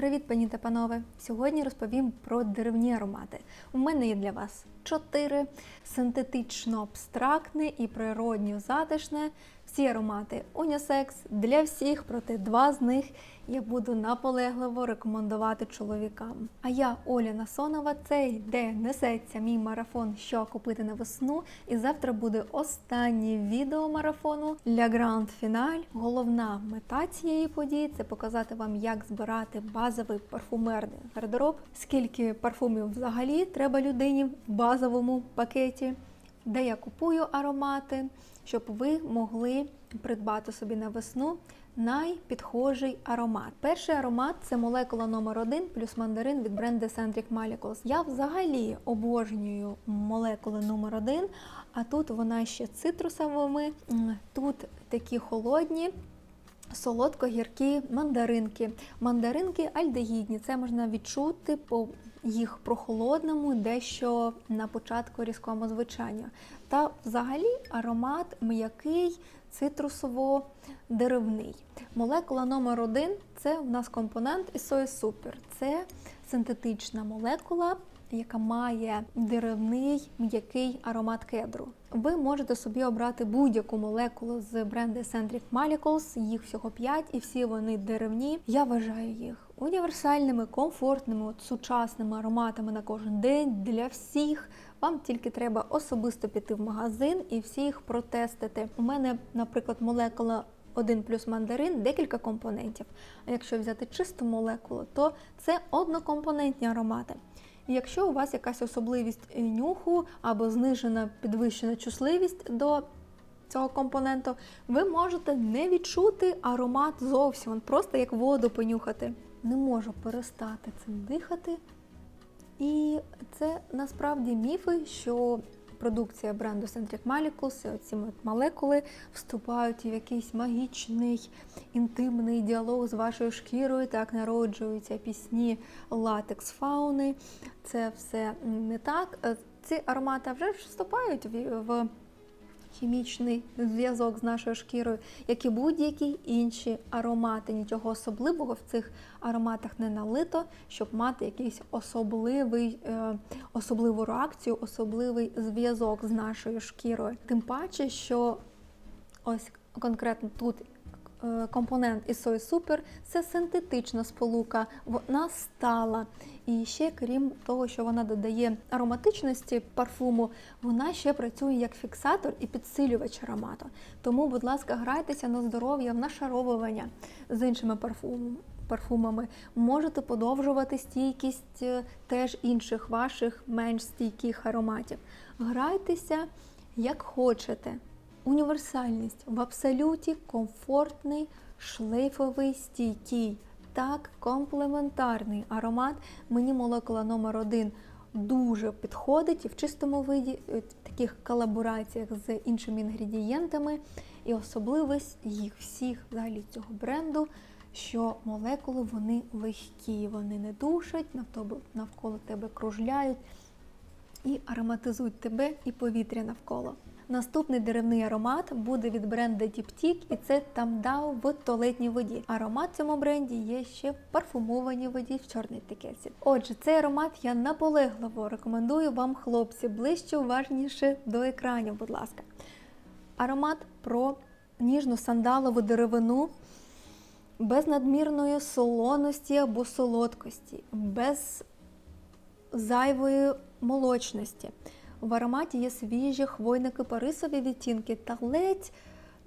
Привіт, пані та панове! Сьогодні розповім про деревні аромати. У мене є для вас чотири синтетично абстрактне і природньо затишне. Всі аромати унісекс для всіх, проте два з них я буду наполегливо рекомендувати чоловікам. А я Оля Насонова, це де несеться мій марафон, що купити на весну. І завтра буде останнє відео марафону для гранд-фіналь. Головна мета цієї події це показати вам, як збирати базовий парфумерний гардероб, скільки парфумів взагалі треба людині в базовому пакеті, де я купую аромати, щоб ви могли придбати собі на весну найпідхожий аромат. Перший аромат це молекула номер 1 плюс мандарин від бренду Centric Molecules. Я взагалі обожнюю молекули номер 1 а тут вона ще цитрусовими, тут такі холодні. Солодко-гіркі мандаринки. Мандаринки альдегідні. Це можна відчути по їх прохолодному, дещо на початку різкому звучанню. Та взагалі аромат м'який, цитрусово-деревний. Молекула номер 1 це у нас компонент із супер. Це синтетична молекула, яка має деревний м'який аромат кедру. Ви можете собі обрати будь-яку молекулу з бренду Centric Molecules, їх всього 5, і всі вони деревні. Я вважаю їх універсальними, комфортними, сучасними ароматами на кожен день для всіх. Вам тільки треба особисто піти в магазин і всі їх протестити. У мене, наприклад, молекула 1 плюс мандарин, декілька компонентів. А якщо взяти чисту молекулу, то це однокомпонентні аромати. Якщо у вас якась особливість нюху або знижена підвищена чутливість до цього компоненту, ви можете не відчути аромат зовсім, просто як воду понюхати. Не можу перестати цим дихати. І це насправді міфи, що продукція бренду Centric Molecules, ці молекули вступають в якийсь магічний інтимний діалог з вашою шкірою. Так народжуються пісні латекс фауни. Це все не так. Е, Ці аромати вже вступають в хімічний зв'язок з нашою шкірою, як і будь-які інші аромати. Нічого особливого в цих ароматах не налито, щоб мати якийсь особливий, е, особливу реакцію, особливий зв'язок з нашою шкірою. Тим паче, що ось конкретно тут. Е, Компонент із сої супер це синтетична сполука, вона стала. І ще, крім того, що вона додає ароматичності парфуму, вона ще працює як фіксатор і підсилювач аромату. Тому, будь ласка, грайтеся на здоров'я в нашаровування з іншими парфумами. Парфумами можете подовжувати стійкість е, теж інших ваших менш стійких ароматів. Грайтеся як хочете. Універсальність в абсолюті комфортний, шлейфовий, стійкий, так комплементарний аромат. Мені молекула номер 1 дуже підходить і в чистому виді, в таких колабораціях з іншими інгредієнтами. І особливість їх всіх взагалі цього бренду, що молекули вони легкі, вони не душать, навколо тебе кружляють і ароматизують тебе і повітря навколо. Наступний деревний аромат буде від бренду Diptyque, і це Тамдау в туалетній воді. Аромат в цьому бренді є ще в парфумованій воді в чорній етикетці. Отже, цей аромат я наполегливо рекомендую вам, хлопці, ближче, уважніше до екранів, будь ласка. Аромат про ніжну сандалову деревину без надмірної солоності або солодкості, без зайвої молочності. В ароматі є свіжі хвойно кипарисові відтінки та ледь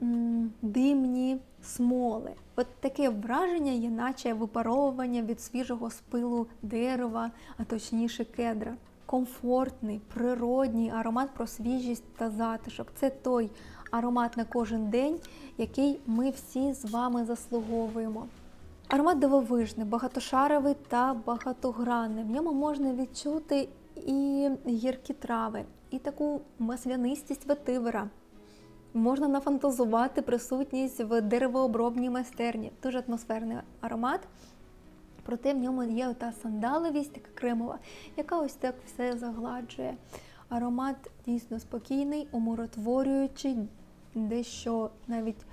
м, димні смоли. От таке враження є, наче випаровування від свіжого спилу дерева, а точніше кедра. Комфортний, природній аромат про свіжість та затишок. Це той аромат на кожен день, який ми всі з вами заслуговуємо. Аромат дивовижний, багатошаровий та багатогранний. В ньому можна відчути і гіркі трави, і таку маслянистість ветивера. Можна нафантазувати присутність в деревообробній майстерні. Дуже атмосферний аромат. Проте в ньому є та сандаловість, така кремова, яка ось так все загладжує. Аромат дійсно спокійний, умиротворюючий, дещо навіть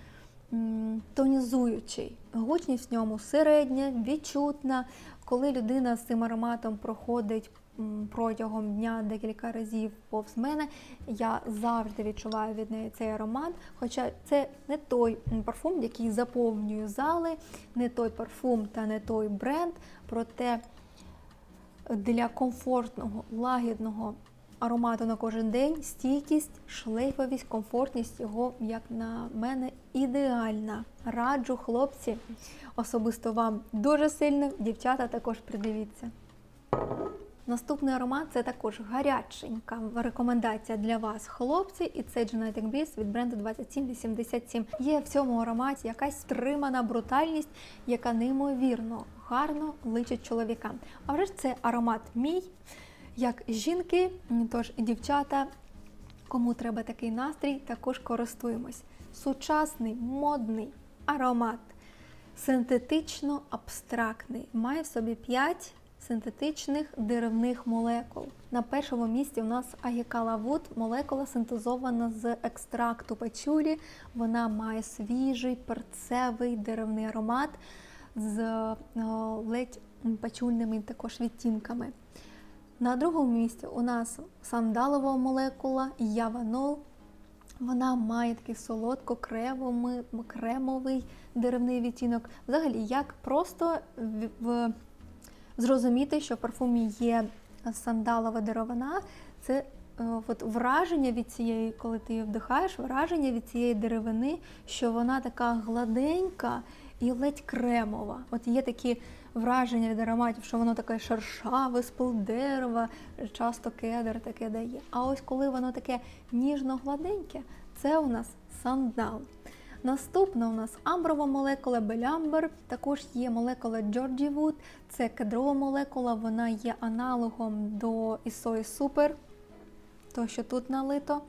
м, тонізуючий. Гучність в ньому середня, відчутна. Коли людина з цим ароматом проходить протягом дня декілька разів повз мене, я завжди відчуваю від неї цей аромат. Хоча це не той парфум, який заповнює зали, не той парфум та не той бренд. Проте для комфортного, лагідного аромату на кожен день стійкість, шлейфовість, комфортність його, як на мене, ідеальна. Раджу, хлопці, особисто вам дуже сильно, дівчата також придивіться. Наступний аромат це також гаряченька рекомендація для вас, хлопці, і це Genetic Bliss від бренду 2787. Є в цьому ароматі якась стримана брутальність, яка неймовірно гарно личить чоловікам. А вже ж це аромат мій, як жінки, тож дівчата, кому треба такий настрій, також користуємось. Сучасний, модний аромат, синтетично абстрактний, має в собі 5 синтетичних деревних молекул. На першому місці у нас агікала вуд, молекула синтезована з екстракту пачулі. Вона має свіжий перцевий деревний аромат з е, ледь пачульними також відтінками. На другому місці у нас сандалова молекула яванол. Вона має такий солодко-кремовий кремовий деревний відтінок. Взагалі, як просто в зрозуміти, що в парфумі є сандалова деревина, це е, от враження від цієї, коли ти її вдихаєш, враження від цієї деревини, що вона така гладенька і ледь кремова. От є такі враження від ароматів, що воно таке шершаве, з дерева, часто кедр таке дає. А ось коли воно таке ніжно-гладеньке, це у нас сандал. Наступна у нас амброва молекула белямбер, також є молекула Georgie Wood, це кедрова молекула, вона є аналогом до Ісої Супер, то що тут налито.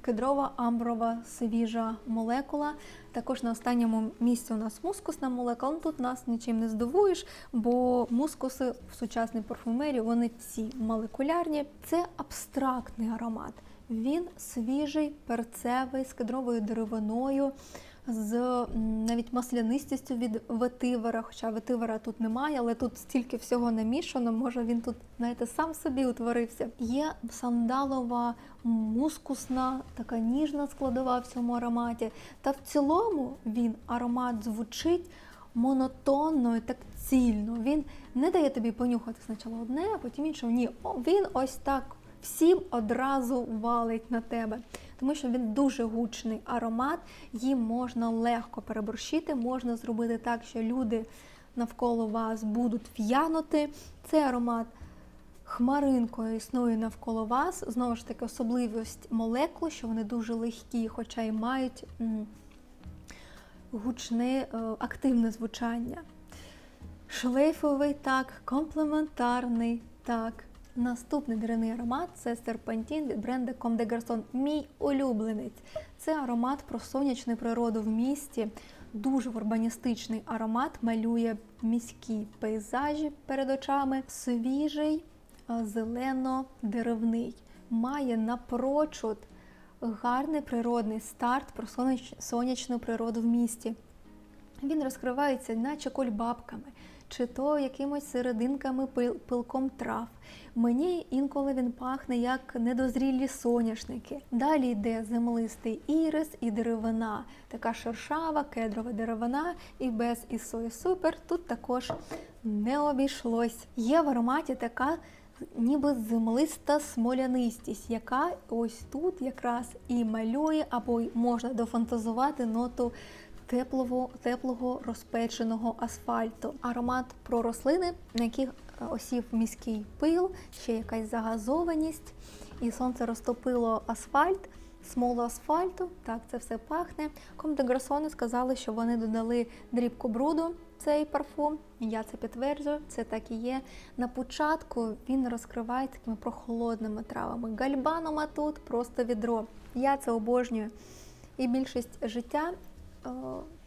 Кедрова амброва свіжа молекула. Також на останньому місці у нас мускусна молекула. Ну, Тут нас нічим не здивуєш, бо мускуси в сучасній парфумерії вони всі молекулярні. Це абстрактний аромат. Він свіжий, перцевий, з кедровою деревиною, з навіть маслянистістю від ветивера. Хоча ветивера тут немає, але тут стільки всього намішано, може він тут, знаєте, сам собі утворився. Є сандалова, мускусна, така ніжна складова в цьому ароматі. Та в цілому він аромат звучить монотонно і так цільно. Він не дає тобі понюхати спочатку одне, а потім інше. Ні, він ось так всім одразу валить на тебе. Тому що він дуже гучний аромат, їм можна легко переборщити, можна зробити так, що люди навколо вас будуть в'янути. Цей аромат хмаринкою існує навколо вас. Знову ж таки, особливість молекул, що вони дуже легкі, хоча й мають гучне, е, активне звучання. Шлейфовий так, комплементарний так. Наступний деревний аромат це серпантін від бренду Comme des Garçons. Мій улюбленець. Це аромат про сонячну природу в місті. Дуже урбаністичний аромат, малює міські пейзажі перед очами. Свіжий, зелено-деревний. Має напрочуд гарний природний старт про сонячну природу в місті. Він розкривається, наче кульбабками чи то якимось серединками пил, пилком трав. Мені інколи він пахне як недозрілі соняшники. Далі йде землистий ірис і деревина, така шершава, кедрова деревина і без ісої супер тут також не обійшлось. Є в ароматі така. Ніби землиста смолянистість, яка ось тут якраз і малює, або можна дофантазувати ноту теплого теплого розпеченого асфальту. Аромат про рослини, на яких е, осів міський пил, ще якась загазованість, і сонце розтопило асфальт. Смолу асфальту, так це все пахне. Ком Грасони сказали, що вони додали дрібку бруду цей парфум. Я це підтверджую, це так і є. На початку він розкривається такими прохолодними травами. Гальбанома тут просто відро. Я це обожнюю. І більшість життя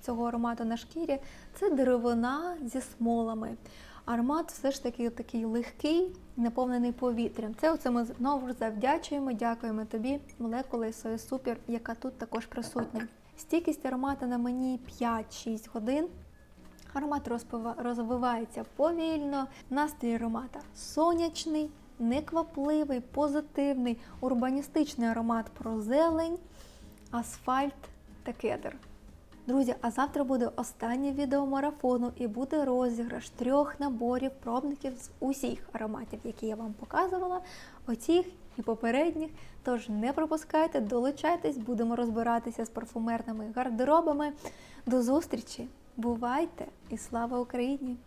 цього аромату на шкірі це деревина зі смолами. Аромат все ж таки такий легкий, наповнений повітрям. Це оце ми знову ж завдячуємо, дякуємо тобі, молекула Сої Супер, яка тут також присутня. Стійкість аромату на мені 5-6 годин. Аромат розвивається повільно. Настрій аромата сонячний, неквапливий, позитивний, урбаністичний аромат про зелень, асфальт та кедр. Друзі, а завтра буде останнє відео марафону і буде розіграш трьох наборів пробників з усіх ароматів, які я вам показувала, оціх і попередніх. Тож не пропускайте, долучайтесь, будемо розбиратися з парфумерними гардеробами. До зустрічі! Бувайте і слава Україні!